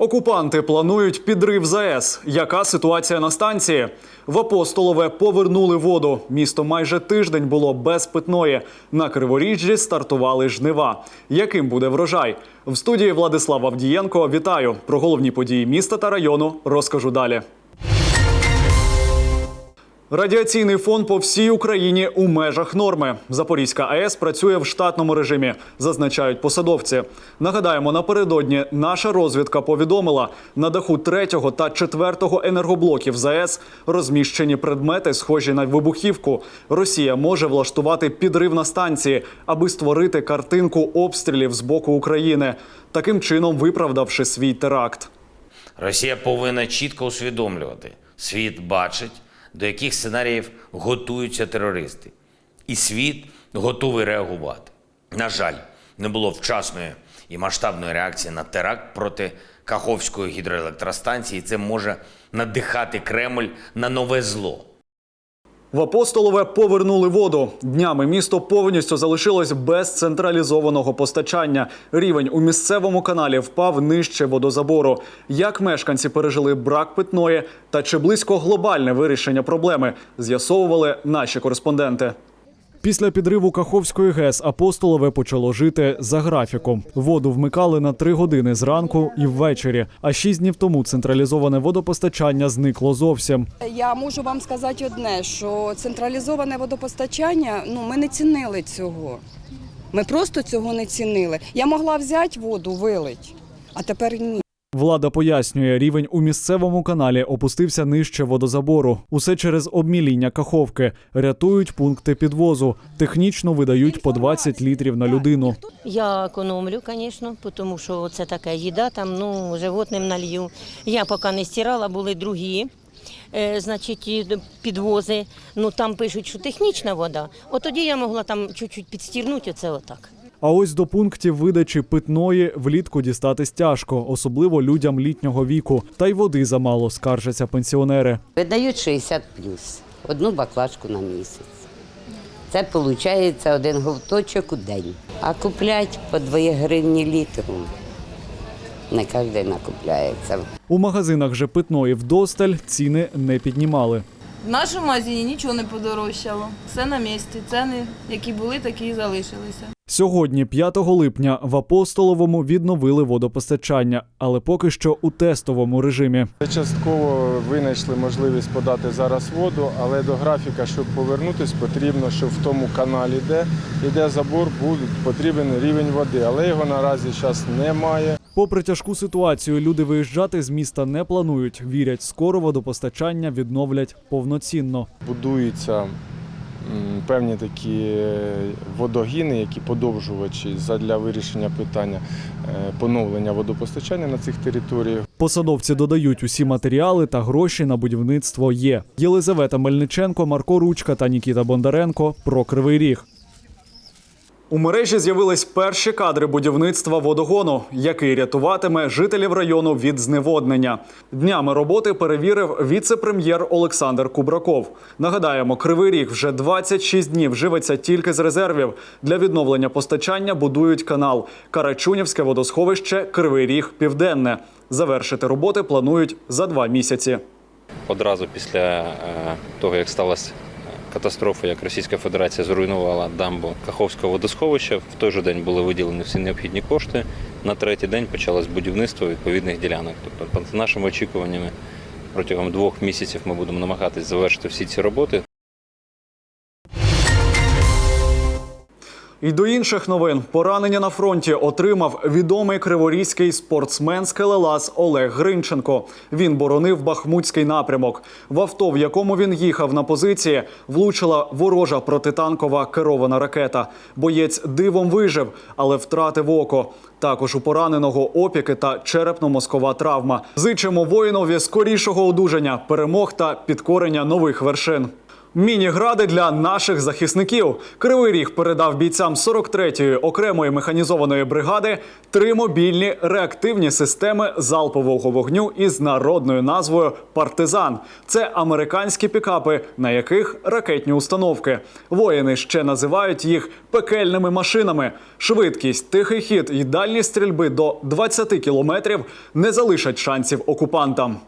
Окупанти планують підрив ЗАЕС. Яка ситуація на станції? В Апостолове повернули воду. Місто майже тиждень було без питної. На Криворіжжі стартували жнива. Яким буде врожай? В студії Владислав Авдієнко. Вітаю про головні події міста та району. Розкажу далі. Радіаційний фон по всій Україні у межах норми. Запорізька АЕС працює в штатному режимі, зазначають посадовці. Нагадаємо, напередодні наша розвідка повідомила, на даху третього та четвертого енергоблоків ЗАЕС розміщені предмети, схожі на вибухівку. Росія може влаштувати підрив на станції, аби створити картинку обстрілів з боку України, таким чином виправдавши свій теракт. Росія повинна чітко усвідомлювати, світ бачить, до яких сценаріїв готуються терористи, і світ готовий реагувати. На жаль, не було вчасної і масштабної реакції на теракт проти Каховської гідроелектростанції. і Це може надихати Кремль на нове зло. В Апостолове повернули воду. Днями місто повністю залишилось без централізованого постачання. Рівень у місцевому каналі впав нижче водозабору. Як мешканці пережили брак питної та чи близько глобальне вирішення проблеми, з'ясовували наші кореспонденти. Після підриву Каховської ГЕС Апостолове почало жити за графіком. Воду вмикали на три години зранку і ввечері. А шість днів тому централізоване водопостачання зникло зовсім. Я можу вам сказати одне, що централізоване водопостачання, ну ми не цінили цього. Ми просто цього не цінили. Я могла взяти воду, вилить, а тепер ні. Влада пояснює, рівень у місцевому каналі опустився нижче водозабору. Усе через обміління каховки. Рятують пункти підвозу. Технічно видають по 20 літрів на людину. Я економлю, звісно, тому що це така їда, там ну животним налью. Я поки не стирала, були другі. Е, значить, підвози. Ну там пишуть, що технічна вода. От тоді я могла там чуть-чуть підстірнути, оце отак. А ось до пунктів видачі питної влітку дістатись тяжко, особливо людям літнього віку. Та й води замало, скаржаться пенсіонери. Видають 60 плюс, одну баклажку на місяць. Це виходить один говточок у день. А куплять по 2 гривні літру. Не кожен накупляється. У магазинах же питної вдосталь ціни не піднімали. В нашому магазині нічого не подорожчало. Все на місці. Ціни, які були, такі і залишилися. Сьогодні, 5 липня, в Апостоловому відновили водопостачання, але поки що у тестовому режимі. Частково винайшли можливість подати зараз воду, але до графіка, щоб повернутися, потрібно, щоб в тому каналі, де йде забор, буде потрібен рівень води. Але його наразі зараз немає. Попри тяжку ситуацію, люди виїжджати з міста не планують. Вірять, скоро водопостачання відновлять повноцінно. Будуються певні такі е, водогіни, які подовжувачі для вирішення питання е, поновлення водопостачання на цих територіях. Посадовці додають усі матеріали та гроші на будівництво є. Єлизавета Мельниченко, Марко Ручка та Нікіта Бондаренко про Кривий Ріг. У мережі з'явились перші кадри будівництва водогону, який рятуватиме жителів району від зневоднення. Днями роботи перевірив віце-прем'єр Олександр Кубраков. Нагадаємо, Кривий Ріг вже 26 днів живиться тільки з резервів. Для відновлення постачання будують канал Карачунівське водосховище Кривий Ріг Південне. Завершити роботи планують за два місяці. одразу після е, того, як сталася катастрофа, як Російська Федерація зруйнувала дамбу Каховського водосховища, в той же день були виділені всі необхідні кошти. На третій день почалось будівництво відповідних ділянок. Тобто, за нашими очікуваннями, протягом двох місяців ми будемо намагатись завершити всі ці роботи. І до інших новин поранення на фронті отримав відомий криворізький спортсмен скелелаз Олег Гринченко. Він боронив Бахмутський напрямок. В авто, в якому він їхав на позиції, влучила ворожа протитанкова керована ракета. Боєць дивом вижив, але втратив око. Також у пораненого опіки та черепно-мозкова травма. Зичимо воїнові скорішого одужання, перемог та підкорення нових вершин. Міні-гради для наших захисників. Кривий ріг передав бійцям 43-ї окремої механізованої бригади три мобільні реактивні системи залпового вогню із народною назвою Партизан. Це американські пікапи, на яких ракетні установки. Воїни ще називають їх пекельними машинами. Швидкість, тихий хід і дальність стрільби до 20 кілометрів не залишать шансів окупантам.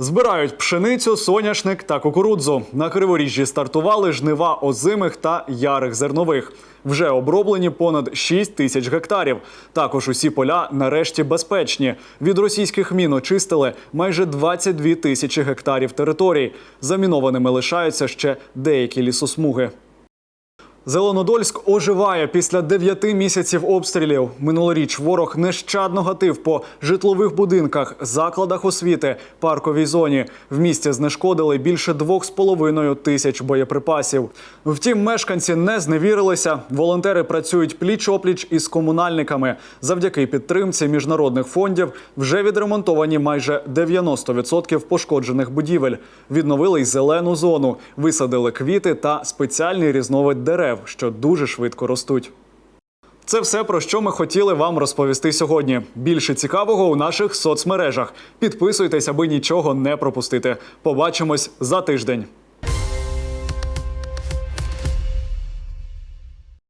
Збирають пшеницю, соняшник та кукурудзу. На криворіжжі стартували жнива озимих та ярих зернових. Вже оброблені понад 6 тисяч гектарів. Також усі поля нарешті безпечні. Від російських мін очистили майже 22 тисячі гектарів територій. Замінованими лишаються ще деякі лісосмуги. Зеленодольськ оживає після дев'яти місяців обстрілів. Минулоріч ворог нещадно гатив по житлових будинках, закладах освіти, парковій зоні. В місті знешкодили більше двох з половиною тисяч боєприпасів. Втім, мешканці не зневірилися. Волонтери працюють пліч-опліч із комунальниками. Завдяки підтримці міжнародних фондів вже відремонтовані майже 90% пошкоджених будівель. Відновили й зелену зону, висадили квіти та спеціальний різновид дерев, що дуже швидко ростуть. Це все про що ми хотіли вам розповісти сьогодні. Більше цікавого у наших соцмережах. Підписуйтесь, аби нічого не пропустити. Побачимось за тиждень.